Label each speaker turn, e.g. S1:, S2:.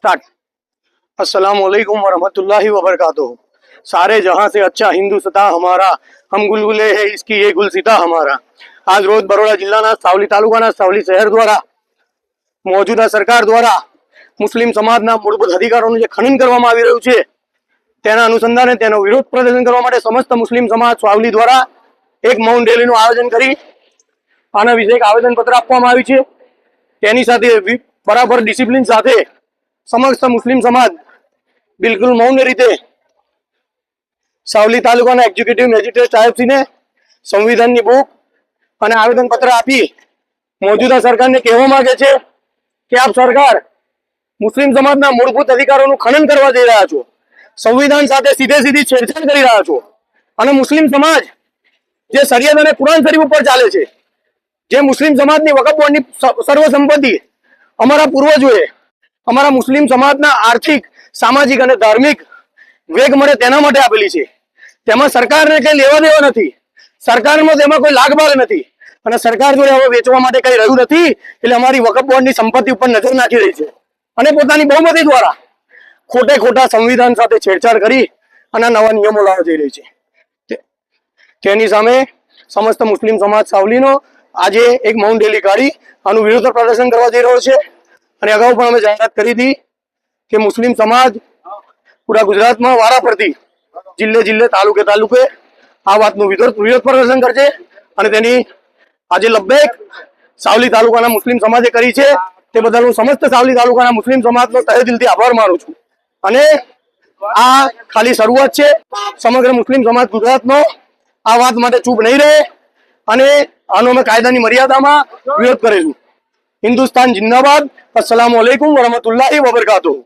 S1: Start अस्सलाम वालेकुम वरहमतुल्लाहि वबरकातुह सारे जहां से अच्छा हिंदुस्तान हमारा हम गुलगुले है इसकी ये गुलसिता हमारा આજ રોજ બરોડા જિલ્લાના સાવલી તાલુકાના સાવલી શહેર દ્વારા મોજૂદા સરકાર દ્વારા મુસ્લિમ સમાજના મૂળભૂત અધિકારોનું જે ખનન કરવામાં આવી રહ્યું છે તેના અનુસંધાને તેનો વિરોધ પ્રદર્શન કરવા માટે સમસ્ત મુસ્લિમ સમાજ સાવલી દ્વારા એક મૌન રેલીનું આયોજન કરી આના વિશે એક આવેદનપત્ર આપવામાં આવ્યું છે તેની સાથે વિ- બરાબર ડિસિપ્લિન સાથે સમસ્ત મુસ્લિમ સમાજ બિલકુલ મૌન રીતે સાવલી તાલુકાના એક્ઝિક્યુટિવ મેજિસ્ટ્રેટ સાહેબશ્રીને સંવિધાનની બુક અને આવેદનપત્ર આપી મોજૂદા સરકારને કહેવા માંગે છે કે આપ સરકાર મુસ્લિમ સમાજના મૂળભૂત અધિકારોનું ખનન કરવા જઈ રહ્યા છો, સંવિધાન સાથે સીધે સીધી છેડછાડ કરી રહ્યા છો અને મુસ્લિમ સમાજ જે શરિયત અને કુરાન શરીફ ઉપર ચાલે છે, જે મુસ્લિમ સમાજની વકફ બોર્ડની સર્વ સંપત્તિ અમારા પૂર્વજોએ અમારા મુસ્લિમ સમાજના આર્થિક, સામાજિક અને ધાર્મિક વેગ મળે તેના માટે આપેલી છે. તેમાં સરકારને કઈ લેવા દેવા નથી. સરકારમાં તેમાં કોઈ લાગભાગ નથી. અને સરકાર જોડે હવે વેચવા માટે કઈ રહ્યું નથી, એટલે અમારી વકફ બોર્ડની સંપત્તિ ઉપર નજર નાખી રહી છે. અને પોતાની બહુમતી દ્વારા ખોટે ખોટા સંવિધાન સાથે છેડછાડ કરી અને નવા નિયમો લાવવા જઈ રહી છે. તેની સામે સમસ્ત મુસ્લિમ સમાજ સાવલીનો આજે એક મૌન રેલી કાઢી, આનું વિરોધ પ્રદર્શન કરવા જઈ રહ્યો છે. અને અગાઉ પણ અમે જાહેરાત કરી હતી કે મુસ્લિમ સમાજ પૂરા ગુજરાતમાં વારા પરથી જિલ્લે જિલ્લે, તાલુકે તાલુકે આ વાતનું વિરોધ પ્રદર્શન કરશે. અને તેની આજે લબ્બેક સાવલી તાલુકાના મુસ્લિમ સમાજે કરી છે. તે બદલ હું સમસ્ત સાવલી તાલુકાના મુસ્લિમ સમાજનો તહે દિલથી આભાર માનું છું. અને આ ખાલી શરૂઆત છે. સમગ્ર મુસ્લિમ સમાજ ગુજરાતનો આ વાત માટે ચૂપ નહીં રહે. અને આનો અમે કાયદાની મર્યાદામાં વિરોધ કરીશું. હિન્દુસ્તાન જિંદાબાદ અસલામ વરહમતુલ્લાહિ વબરકાતુહુ